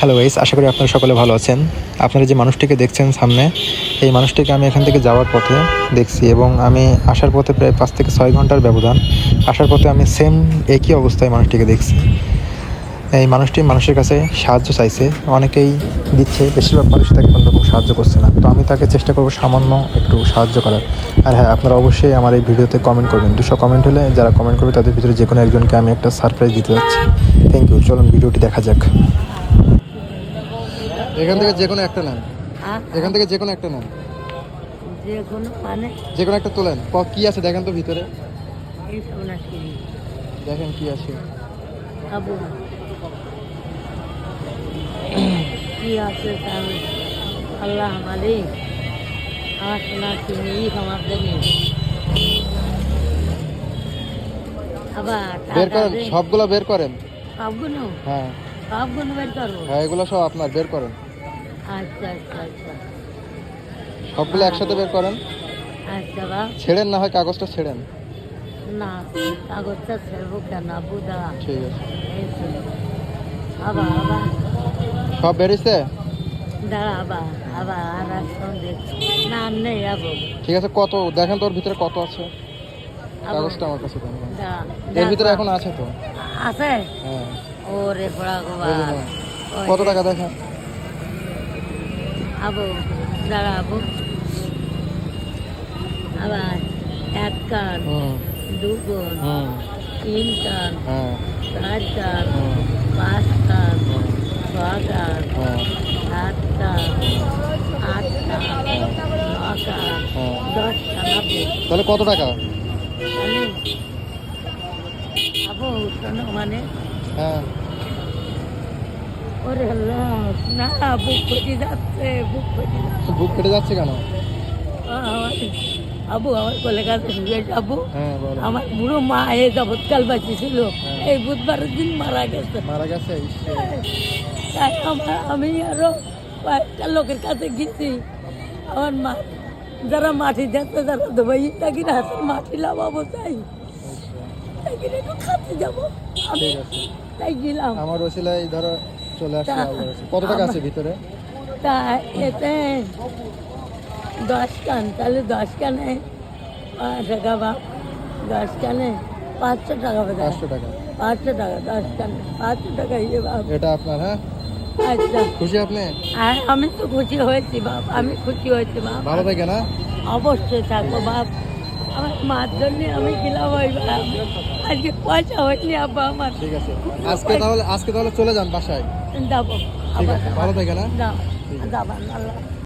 Hello guys আশা করি আপনারা সকলে ভালো আছেন। আপনারা যে মানুষটিকে দেখছেন সামনে, এই মানুষটিকে আমি এখান থেকে যাওয়ার পথে দেখছি এবং আমি আসার পথে প্রায় পাঁচ থেকে ছয় ঘণ্টার ব্যবধান। আসার পথে আমি সেম একই অবস্থায় মানুষটিকে দেখছি। এই মানুষটি মানুষের কাছে সাহায্য চাইছে। অনেকেই দিচ্ছে। বেশিরভাগ মানুষ তাকে কোনো রকম সাহায্য করছে না। তো আমি তাকে চেষ্টা করব সামান্য একটু সাহায্য করার। আর হ্যাঁ আপনারা অবশ্যই আমার এই ভিডিওতে কমেন্ট করবেন। দুশো কমেন্ট হলে যারা কমেন্ট করবে, তাদের ভিতরে যে কোনো একজনকে আমি একটা সারপ্রাইজ দিতে যাচ্ছি। থ্যাংক ইউ চলুন ভিডিওটি দেখা যাক। এখান থেকে যে কোনো একটা নেন এখান থেকে যে কোনো একটা নেন যে কোনো মানে যে কোনো একটা তোলেন। ক- কি আছে দেখেন তো ভিতরে। দেখেন কি আছে। আবু কি আছে আল্লাহ মালিক। আমার সোনা কিনি আমার দেনি আবার বের করেন সবগুলো বের করেন। সবগুলো? হ্যাঁ। সবগুলো বের করব? হ্যাঁ এগুলো সব আপনার বের করেন। আচ্ছা আচ্ছা আচ্ছা। সবগুলো একসাথে বের করেন? আচ্ছা বা ছেড়েন না হয় কাগজটা ছেড়েন? না কাগজটা ছেড়বো কেন ঠিক আছে। আবার আবার। সব বেরিয়েছে? দাঁড়া আবার আবার আর আসুন দেখছি না নেই আবু ঠিক আছে কত? দেখেন তোর ভিতরে কত আছে। কাগজটা আমার কাছে দেন। এর ভিতরে এখন আছে তো? আছে? হ্যাঁ। ওরে পড়া। কত টাকা দেখেন? আবু দাঁড়া আবু। আবার এক কান হুম দু গুণ হুম তিন কান চার কান পাঁচ কান ছ কান সাত কান আট কান ন কান দশ কান তাহলে কত টাকা? আবু মানে হ্যাঁ। ওরে আল্লাহ না বুক ফেটে যাচ্ছে বুক ফেটে যাচ্ছে। বুক যাচ্ছে কেন? আবু আমার কোলে কাছে আবু হ্যাঁ আমার বুড়ো মা এ যাবৎকাল বাঁচি ছিল হ্যাঁ। এই বুধবারের দিন মারা গেছে। মারা গেছে? তাই আমার আমি আরও কয়েকটা লোকের কাছে গেছি। আমার মা যারা মাটি যাচ্ছে যারা দুবাই তাকে হাতে মাটি লাভাবো তাই তাই কিনে একটু খাতে যাব। আমি তাই গেলাম। আমার ওসিলাই ধরো চলে আসছে। কত টাকা আছে ভিতরে? তা এতে দশ কান তাহলে দশ কানে টাকা বা দশ কানে পাঁচশো টাকা বোধ পাঁচশো টাকা। পাঁচশো টাকা দশ কানে পাঁচশো টাকা ইয়ে বাপ। এটা আপনার হ্যাঁ? আচ্ছা। খুশি আপনি? আমি তো খুশি হয়েছি বাপ আমি খুশি হয়েছি বাপ। ভালো থাকে না অবশ্যই থাকব বাপ। আমার মার জন্য আমি গেলাম আজকে পয়সা হয়নি আব্বা আমার। ঠিক আছে। আজকে তাহলে আজকে তাহলে চলে যান বাসায়। যাব। ঠিক আছে ভালো থাকে না যাব। যাব আল্লাহ